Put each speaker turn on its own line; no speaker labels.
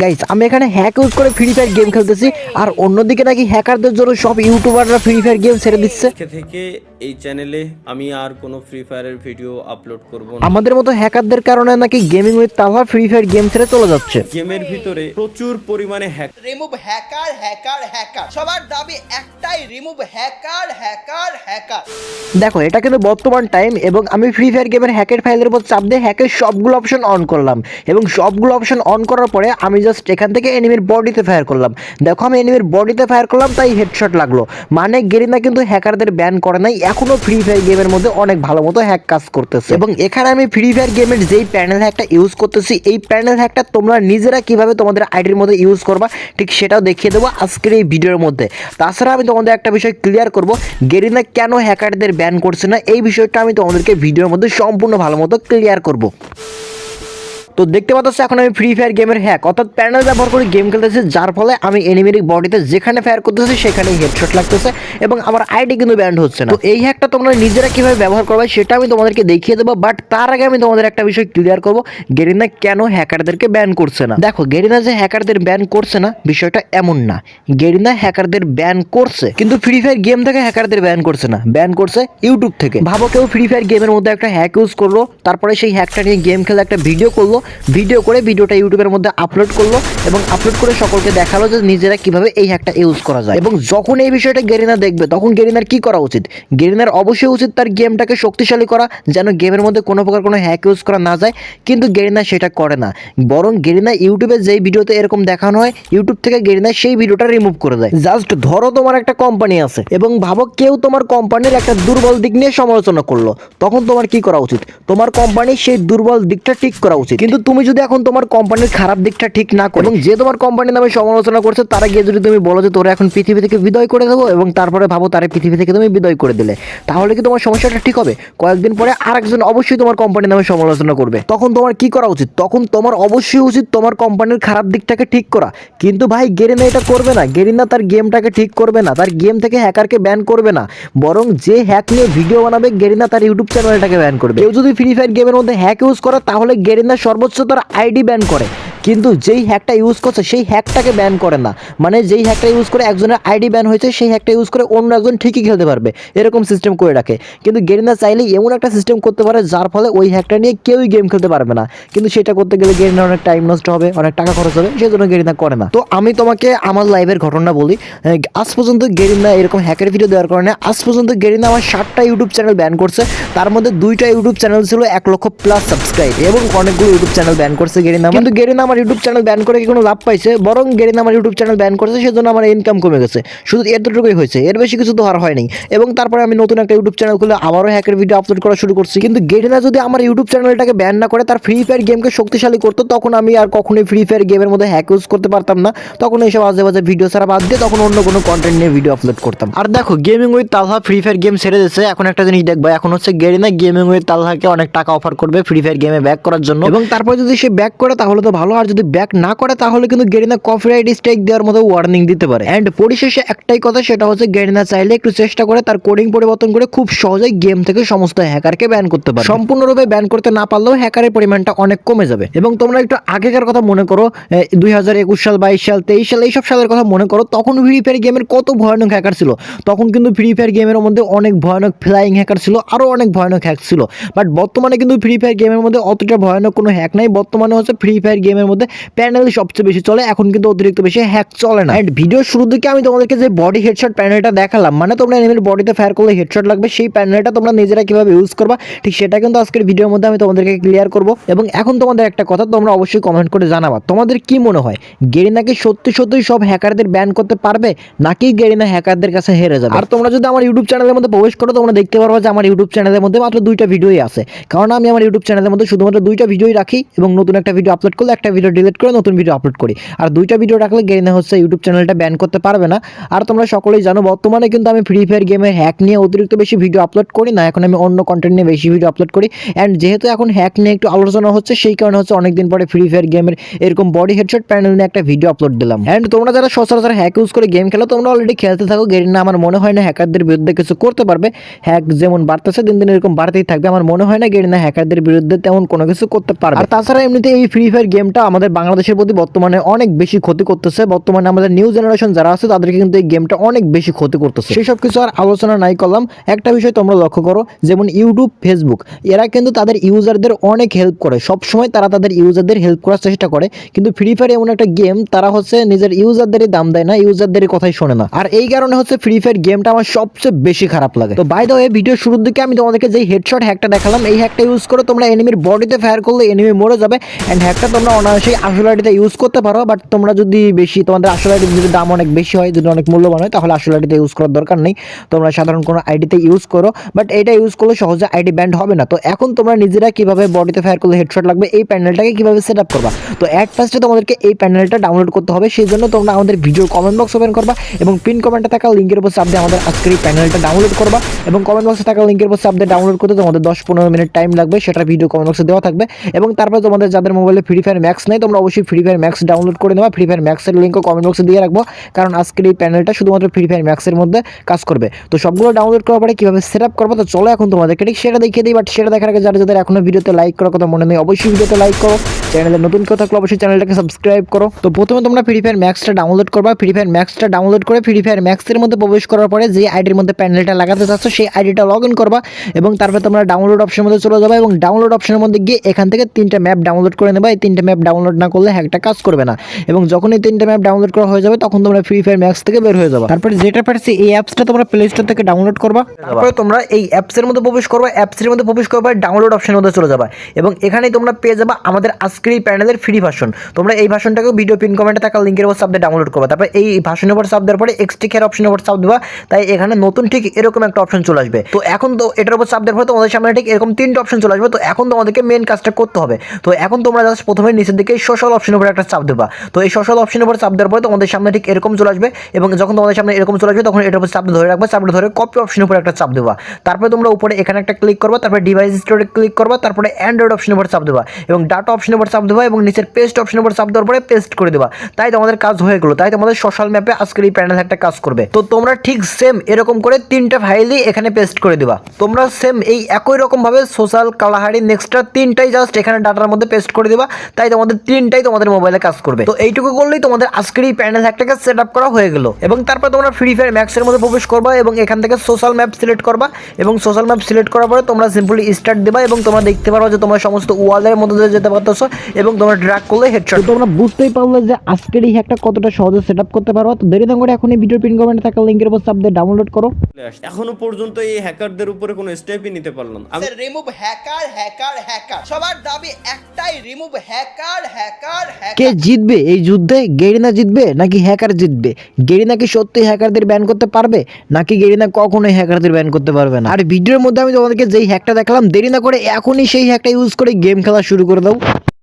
Guys আমি এখানে hack use করে ফ্রি ফায়ার গেম খেলতেছি, আর অন্যদিকে নাকি হ্যাকারদের জন্য সব ইউটিউবাররা ফ্রি ফায়ার গেম ছেড়ে দিচ্ছে।
থেকে এই চ্যানেলে আমি আর কোনো ফ্রি ফায়ারের ভিডিও আপলোড করব না।
আমাদের মতো হ্যাকারদের কারণে নাকি gaming with Talha Free Fire game ছেড়ে চলে যাচ্ছে।
গেমের ভিতরে প্রচুর পরিমাণে hack
remove hacker hacker hacker সবার দাবি একটাই রিমুভ হ্যাকার হ্যাকার হ্যাকার
দেখো এটা কিন্তু বর্তমান টাইম এবং আমি ফ্রি ফায়ার গেমের হ্যাকের ফাইলের উপর চাপ দিয়ে হ্যাকের সবগুলো অপশন অন করলাম। এবং সবগুলো অপশন অন করার পরে আমি জাস্ট এখান থেকে এনিমির বডিতে ফায়ার করলাম। দেখো আমি এনিমির বডিতে ফায়ার করলাম তাই হেডশট লাগল। মানে গেরিনা কিন্তু হ্যাকারদের ব্যান করে নাই এখনও ফ্রি ফায়ার গেমের মধ্যে অনেক ভালো মতো হ্যাক কাজ করতেছে। এবং এখানে আমি ফ্রি ফায়ার গেমের যেই প্যানেল হ্যাকটা ইউজ করতেছি, এই প্যানেল হ্যাকটা তোমরা নিজেরা কীভাবে তোমাদের আইডির মধ্যে ইউজ করবা, ঠিক সেটাও দেখিয়ে দেবো আজকের এই ভিডিওর মধ্যে। তাছাড়া আমি তোমাদের একটা বিষয় ক্লিয়ার করব গেরিনা কেন হ্যাকারদের ব্যান করছে না, এই বিষয়টা আমি তোমাদেরকে ভিডিওর মধ্যে সম্পূর্ণ ভালো মতো ক্লিয়ার করব। তো দেখতে পাচ্ছ এখন আমি ফ্রি ফায়ার গেমের হ্যাক অর্থাৎ প্যানেল ব্যবহার করে গেম খেলতেছি, যার ফলে আমি এনিমির বডিতে যেখানে ফায়ার করতেছি, সেখানেই হেডশট লাগতেছে এবং আমার আইডি কিন্তু ব্যান্ড হচ্ছে না। তো এই হ্যাকটা তোমরা নিজেরা কীভাবে ব্যবহার করবে সেটা আমি তোমাদেরকে দেখিয়ে দেবো বাট তার আগে আমি তোমাদের একটা বিষয় ক্লিয়ার করব, গেরিনা কেন হ্যাকারদেরকে ব্যান করছে না? দেখো, গেরিনা যে হ্যাকারদের ব্যান করছে না, বিষয়টা এমন না। গেরিনা হ্যাকারদের ব্যান করছে, কিন্তু ফ্রি ফায়ার গেম থেকে হ্যাকারদের ব্যান করছে না। ব্যান করছে ইউটিউব থেকে। ভাবো কেউ ফ্রি ফায়ার গেমের মধ্যে একটা হ্যাক ইউজ করল, তারপরে সেই হ্যাকটা নিয়ে গেম খেলে একটা ভিডিও করল ভিডিও করে ভিডিওটা ইউটিউবের মধ্যে আপলোড করল এবং আপলোড করে সকলকে দেখাল যে নিজেরা কীভাবে এই হ্যাকটা ইউজ করা যায়। এবং যখন এই বিষয়টা গেরিনা দেখবে, তখন গেরিনার কি করা উচিত? গেরিনার অবশ্যই উচিত তার গেমটাকে শক্তিশালী করা, যেন গেমের মধ্যে কোনো প্রকার কোনো হ্যাক ইউজ করা না যায়, কিন্তু গেরিনা সেটা করে না। বরং গেরিনা ইউটিউবে যেই ভিডিওতে এরকম দেখানো হয়, ইউটিউব থেকে গেরিনা সেই ভিডিওটা রিমুভ করে দেয়। জাস্ট ধরো তোমার একটা কোম্পানি আছে, এবং ভাবো কেউ তোমার কোম্পানির একটা দুর্বল দিক নিয়ে সমালোচনা করল। তখন তোমার কি করা উচিত? তোমার কোম্পানির সেই দুর্বল দিকটা ঠিক করা উচিত। কিন্তু তুমি যদি এখন তোমার কোম্পানির খারাপ দিকটা ঠিক না করো যে তোমার কোম্পানির নামে সমালোচনা করছে, তারা গিয়ে যদি তুমি বলো যে তোরা এখন পৃথিবী থেকে বিদায় করে দেবো এবং তারপরে ভাবো তারা পৃথিবী থেকে তুমি বিদায় করে দিলে, তাহলে কি তোমার সমস্যাটা ঠিক হবে? কয়েকদিন পরে আরেকজন অবশ্যই তোমার কোম্পানির নামে সমালোচনা করবে। তখন তোমার কি করা উচিত? তখন তোমার অবশ্যই উচিত তোমার কোম্পানির খারাপ দিকটাকে ঠিক করা। কিন্তু ভাই, গেরিনা এটা করবে না। গেরিনা তার গেমটাকে ঠিক করবে না। তার গেম থেকে হ্যাকারকে ব্যান করবে না। বরং যে হ্যাক নিয়ে ভিডিও বানাবে, গেরিনা তার ইউটিউব চ্যানেলটাকে ব্যান করবে। কেউ যদি ফ্রি ফায়ার গেমের মধ্যে হ্যাক ইউজ করে, তাহলে গেরিনা সর্বোচ্চ তার আইডি ব্যান করে। কিন্তু যেই হ্যাকটা ইউজ করছে, সেই হ্যাকটাকে ব্যান করে না। মানে যেই হ্যাকটা ইউজ করে একজনের আইডি ব্যান হয়েছে, সেই হ্যাকটা ইউজ করে অন্য একজন ঠিকই খেলতে পারবে। এরকম সিস্টেম করে রাখে। কিন্তু গেরিনা চাইলে এমন একটা সিস্টেম করতে পারে, যার ফলে ওই হ্যাকটা নিয়ে কেউই গেম খেলতে পারবে না। কিন্তু সেটা করতে গেলে গেরিনা অনেক টাইম নষ্ট হবে, অনেক টাকা খরচ হবে সেই জন্য গেরিনা করে না। তো আমি তোমাকে আমার লাইভের ঘটনা বলি। আজ পর্যন্ত গেরিনা এরকম হ্যাকের ভিডিও দেওয়ার কারণে আজ পর্যন্ত গেরিনা আমার ষাটটা ইউটিউব চ্যানেল ব্যান করছে। তার মধ্যে দুইটা ইউটিউব চ্যানেল ছিল এক লক্ষ প্লাস সাবস্ক্রাইব এবং অনেকগুলো ইউটিউব চ্যানেল ব্যান করছে গেরিনা কিন্তু গেরিনা আমার ইউটিউব চ্যানেল ব্যান করে কি কোনো লাভ পাইছে? বরং গেরিনা আমার ইউটিউব চ্যানেল ব্যান করেছে, সেজন্য আমার ইনকাম কমে গেছে। শুধু এতটুকুই হয়েছে, এর বেশি কিছু তো আর হয়নি এবং তারপরে আমি নতুন একটা ইউটিউব চ্যানেল খুলে আবারও হ্যাকের ভিডিও আপলোড করা শুরু করছি। কিন্তু গেরিনা যদি আমার ইউটিউব চ্যানেলটাকে ব্যান না করে, তার ফ্রি ফায়ার গেমকে শক্তিশালী করতো, তখন আমি আর কখনোই ফ্রি ফায়ার গেমের মধ্যে হ্যাক ইউজ করতে পারতাম না। তখন এইসব আজে বাজে ভিডিও ছাড়া বাদ দিয়ে তখন অন্য কোনো কন্টেন্ট নিয়ে ভিডিও আপলোড করতাম। আর দেখো gaming with Talha Free Fire game ছেড়ে দিয়েছে। এখন একটা জিনিস দেখব, এখন হচ্ছে গেরিনা গেমিং উইথ তালহাকে অনেক টাকা অফার করবে ফ্রি ফায়ার গেমে ব্যাক করার জন্য। এবং তারপরে যদি সে ব্যাক করে, তাহলে তো ভালো আর যদি ব্যাক না করে, তাহলে কিন্তু গেরিনা কপিরাইট স্ট্রাইক দেওয়ার মতো ওয়ার্নিং দিতে পারে। অ্যান্ড পরিশেষে একটাই কথা, সেটা হচ্ছে গেরিনা চাইলে একটু চেষ্টা করে তার কোডিং পরিবর্তন করে খুব সহজেই গেম থেকে সমস্ত হ্যাকারকে ব্যান করতে পারে। সম্পূর্ণরূপে ব্যান করতে না পারলেও হ্যাকারের পরিমাণটা অনেক কমে যাবে। এবং তোমরা একটু আগেকার কথা মনে করো দুই সাল, বাইশ সাল, তেইশ সাল, এইসব সালের কথা মনে করো, তখন ফ্রি ফায়ার গেমের কত ভয়ানক হ্যাকার ছিল। তখন কিন্তু ফ্রি ফায়ার গেমের মধ্যে অনেক ভয়ানক ফ্লাইং হ্যাকার ছিল আরও অনেক ভয়ানক হ্যাক ছিল। বাট বর্তমানে কিন্তু ফ্রি ফায়ার গেমের মধ্যে অতটা ভয়ানক কোনো হ্যাক নাই, বর্তমানে হচ্ছে ফ্রি ফায়ার গেমের মধ্যে প্যানেল সবচেয়ে বেশি চলে, এখন কিন্তু অতিরিক্ত বেশি হ্যাক চলে না। এন্ড ভিডিও শুরু থেকে আমি তোমাদেরকে যে বডি হেডশট প্যানেলটা দেখালাম মানে তোমরা এনিমির বডিতে ফায়ার করলে হেডশট লাগবে, সেই প্যানেলটা তোমরা নিজেরা কীভাবে ইউজ করবা, ঠিক সেটা কিন্তু আজকের ভিডিওর মধ্যে আমি তোমাদেরকে ক্লিয়ার করব। এবং এখন তোমাদের একটা কথা তোমরা অবশ্যই কমেন্ট করে জানাবা, তোমাদের কি মনে হয়, গেরিনা কি সত্যি সত্যি সব হ্যাকারদের ব্যান করতে পারবে, নাকি গেরিনা হ্যাকারদের কাছে হেরে যাবে? আর তোমরা যদি আমার ইউটিউব চ্যানেলের মধ্যে প্রবেশ করো, তোমরা দেখতে পারবা যে আমার ইউটিউব চ্যানেলের মধ্যে মাত্র দুইটা ভিডিওই আছে। কারণ আমি আমার ইউটিউব চ্যানেলের মধ্যে শুধুমাত্র দুইটা ভিডিওই রাখি, এবং নতুন একটা ভিডিও আপলোড করলে একটা ভিডিও ডিলিট করে নতুন ভিডিও আপলোড করি। আর দুইটা ভিডিও রাখলে গেরিনা হচ্ছে ইউটিউব চ্যানেলটা ব্যান করতে পারবে না। আর তোমরা সকলেই জানো, বর্তমানে কিন্তু আমি ফ্রি ফায়ার গেমের হ্যাক নিয়ে অতিরিক্ত বেশি ভিডিও আপলোড করি না। এখন আমি অন্য কন্টেন্ট নিয়ে বেশি ভিডিও আপলোড করি। অ্যান্ড যেহেতু এখন হ্যাক নিয়ে একটু আলোচনা হচ্ছে, সেই কারণে হচ্ছে অনেকদিন পরে ফ্রি ফায়ার গেমের এরকম বডি হেডশট প্যানেল নিয়ে একটা ভিডিও আপলোড দিলাম। অ্যান্ড তোমরা যারা সচরাচর হ্যাক ইউজ করে গেম খেলো, তোমরা অলরেডি খেলতে থাকো। গেরিনা, আমার মনে হয় না হ্যাকারদের বিরুদ্ধে কিছু করতে পারবে। হ্যাক যেমন বাড়তেছে, দিন দিন এরকম বাড়তেই থাকবে। আমার মনে হয় না গেরিনা হ্যাকারদের বিরুদ্ধে তেমন কোনো কিছু করতে পারবে। আর তাছাড়া এমনিতে এই ফ্রি ফায়ার গেমটা আমাদের বাংলাদেশের প্রতি বর্তমানে অনেক বেশি ক্ষতি করতেছে। বর্তমানে আমাদের নিউ জেনারেশন যারা আছে, তাদেরকে কিন্তু এই গেমটা অনেক বেশি ক্ষতি করতেছে। সেই সব কিছু আর আলোচনা নাই করলাম। একটা বিষয় তোমরা লক্ষ্য করো, যেমন ইউটিউব ফেসবুক এরা কিন্তু তাদের ইউজারদের অনেক হেল্প করে। সব সময় তারা তাদের ইউজারদের হেল্প করার চেষ্টা করে। কিন্তু ফ্রি ফায়ার এমন একটা গেম তারা হচ্ছে নিজের ইউজারদেরই দাম দেয় না ইউজারদের কথাই শোনে না। আর এই কারণে হচ্ছে ফ্রি ফায়ার গেমটা আমার সবচেয়ে বেশি খারাপ লাগে। তো বাই দ্য ভিডিও শুরুর দিকে আমি তোমাদেরকে যেই হেডশট হ্যাকটা দেখালাম, এই হ্যাকটা ইউজ করে, তোমরা এনিমির বডিতে ফায়ার করলে এনিমি মরে যাবে। অ্যান্ড হ্যাকটা তোমরা অনায়াসেই আসল আইডিতে ইউজ করতে পারো বাট তোমরা যদি বেশি, তোমাদের আইডির যদি দাম অনেক বেশি হয়, যদি অনেক মূল্যবান হয়, তাহলে আইডিতে ইউজ করার দরকার নেই। তোমরা সাধারণ কোনো আইডিতে ইউজ করো বাট এটা ইউজ করলে সহজে আইডি ব্যান্ড হবে না। তো এখন তোমরা নিজেরা কীভাবে বডিতে ফায়ার করলে হেডশট লাগবে, এই প্যানেলটাকে কীভাবে সেট আপ করবা? তো অ্যাট ফার্স্টে তোমাদেরকে এই প্যানেলটা ডাউনলোড করতে হবে, সেই জন্য তোমরা আমাদের ভিডিও কমেন্ট বক্স ওপেন করবা, এবং পিন কমেন্টে থাকা লিঙ্কের উপর চাপ দিয়ে আমাদের আজকের এই প্যানেলটা ডাউনলোড করবা, এবং কমেন্ট বক্সে থাকা লিঙ্কের উপর চাপ দিয়ে ডাউনলোড করতে তোমাদের দশ পনেরো মিনিট টাইম লাগবে সেটা ভিডিও কমেন্ট বক্সে দেওয়া থাকবে, এবং তারপরে তোমাদের যাদের মোবাইলে ফ্রি ফায়ার ম্যাক্স নেই, তোমরা অবশ্যই ফ্রি ফায়ার ম্যাক্স ডাউনলোড করে নেবা। ফ্রি ফায়ার ম্যাক্সের লিঙ্কও কমেন্ট বক্সে দিয়ে রাখব, কারণ আজকের এই প্যানেলটা শুধুমাত্র ফ্রি ফায়ার ম্যাক্সের মধ্যে কাজ করবে। তো সবগুলো ডাউনলোড করার পরে কীভাবে সেট আপ করব, তো চলো এখন তোমাদেরকে ঠিক সেটা দেখিয়ে দিই বাট সেটা দেখার আগে যারা যাদের এখনও ভিডিওতে লাইক করার কথা মনে নেই, অবশ্যই ভিডিওতে লাইক করো। চ্যানেলে নতুন কথা থাকলে অবশ্যই চ্যানেলটাকে সাবস্ক্রাইব করো। তো প্রথমে তোমরা ফ্রি ফায়ার ম্যাক্সটা ডাউনলোড করবা। ফ্রি ফায়ার ম্যাক্সটা ডাউনলোড করে ফ্রি ফায়ার ম্যাক্সের মধ্যে প্রবেশ করার পরে যে আইডির মধ্যে প্যানেলটা লাগাতে চাচ্ছ, সেই আইডিটা লগ ইন করবা এবং তারপরে তোমরা ডাউনলোড অপশনের মধ্যে চলে যাবে এবং ডাউনলোড অপশনের মধ্যে গিয়ে এখান থেকে তিনটা ম্যাপ ডাউনলোড করে নেবা। এই তিনটা ম্যাপ ডাউনলোড না করলে হ্যাকটা কাজ করবে না। এবং যখন এই তিনটা ম্যাপ ডাউনলোড করা হয়ে যাবে তখন তোমরা ফ্রি ফায়ার ম্যাক্স থেকে বের হয়ে যাবে। তারপরে যেটা পারছি এই অ্যাপসটা তোমরা প্লে স্টোর থেকে ডাউনলোড করবা। তারপরে তোমরা এই অ্যাপসের মধ্যে প্রবেশ করবা অ্যাপসের মধ্যে প্রবেশ করবা ডাউনলোড অপশনের মধ্যে চলে যাবা। এবং এখানেই তোমরা পেয়ে যাবা আমাদের আজকের এই প্যানেলের ফ্রি ভার্সন তোমরা এই ভার্সনটাকে ভিডিও পিন কমেন্টে থাকা লিঙ্কের উপর দিয়ে ডাউনলোড করবা। তারপরে এই ভার্সনের উপর চাপ দেওয়ার পরে এক্সটি কেয়ার অপশনের উপর চাপ দেবা। তাই এখানে নতুন ঠিক এরকম একটা অপশন চলে আসবে। তো এখন তো এটার উপর চাপ দেওয়ার পরে তোমাদের সামনে ঠিক এরকম তিনটা অপশন চলে আসবে। তো এখন তোমাদেরকে মেন কাজটা করতে হবে। তো এখন তোমরা জাস্ট প্রথমে নিচের দিকে সোশ্যাল অপশনের উপর একটা চাপ দেবা। তো এই সোশ্যাল অপশনের উপর চাপ দেওয়ার পরে তোমাদের সামনে ঠিক এরকম চলে আসবে এবং যখন তোমাদের সামনে এরকম চলে আসবে, তখন এটার উপর চাপ ধরে রাখবে চাপটা ধরে কপি অপশনের উপর একটা চাপ দেবা। তারপরে তোমরা উপরে এখানে একটা ক্লিক করবা, তারপরে ডিভাইস স্টোরে ক্লিক করবা, তারপরে অ্যান্ড্রয়েড অপশনের উপর চাপ দেবা এবং ডাটা অপশনের উপর চাপ দেবা এবং নিচের পেস্ট অপশনের উপর চাপ দেওয়ার পরে পেস্ট করে দেবা। তাই তোমাদের কাজ হয়ে গেলো, তাই তোমাদের সোশ্যাল ম্যাপে আজকের এই প্যানেল একটা কাজ করবে। তো তোমরা ঠিক সেম এরকম করে তিনটা ফাইলই এখানে পেস্ট করে দেবা। তোমরা সেম এই একই রকমভাবে সোশ্যাল কালাহারি নেক্সটটা তিনটাই জাস্ট এখানে ডাটার মধ্যে পেস্ট করে দেবা। তাই তোমাদের তিনটাই তোমাদের মোবাইলে কাজ করবে। তো এইটুকু করলেই তোমাদের আজকের এই প্যানেল একটাকে সেট আপ করা হয়ে গেল। এবং তারপর তোমরা ফ্রি ফায়ার ম্যাক্সের মধ্যে প্রবেশ করবা এবং এখান থেকে সোশ্যাল ম্যাপ সিলেক্ট করবা। এবং সোশ্যাল ম্যাপ সিলেক্ট করার পরে তোমরা সিম্পলি স্টার্ট দেবা এবং তোমরা দেখতে পারো যে তোমরা সমস্ত ওয়ালের মধ্যে দিয়ে যেতে পারতেছো এবং তোমরা ড্রাগ করলে হেডশট তোমরা বুঝতেই পারলে যে আজকের এই হ্যাকটা কতটা সহজে সেট আপ করতে পারো। তো দেরি না করে এখন এই ভিডিও পিন কমেন্টে থাকা লিঙ্কের উপর চাপ দিয়ে ডাউনলোড করো।
এখনও পর্যন্ত এই হ্যাকারদের উপরে কোনো স্টেপই নিতে পারলাম না। আমি
রিমুভ হ্যাকার হ্যাকার হ্যাকার সবার দাবি একটাই রিমুভ হ্যাকার
কে জিতবে? এই যুদ্ধে গেরিনা জিতবে নাকি হ্যাকার জিতবে? গেরিনা কি সত্যি হ্যাকারদের ব্যান করতে পারবে? নাকি গেরিনা কখনোই হ্যাকারদের ব্যান করতে পারবে না? আর ভিডিওর মধ্যে আমি তোমাদেরকে যেই হ্যাকটা দেখালাম, দেরি না করে এখনই সেই হ্যাকটা ইউজ করে গেম খেলা শুরু করে দাও।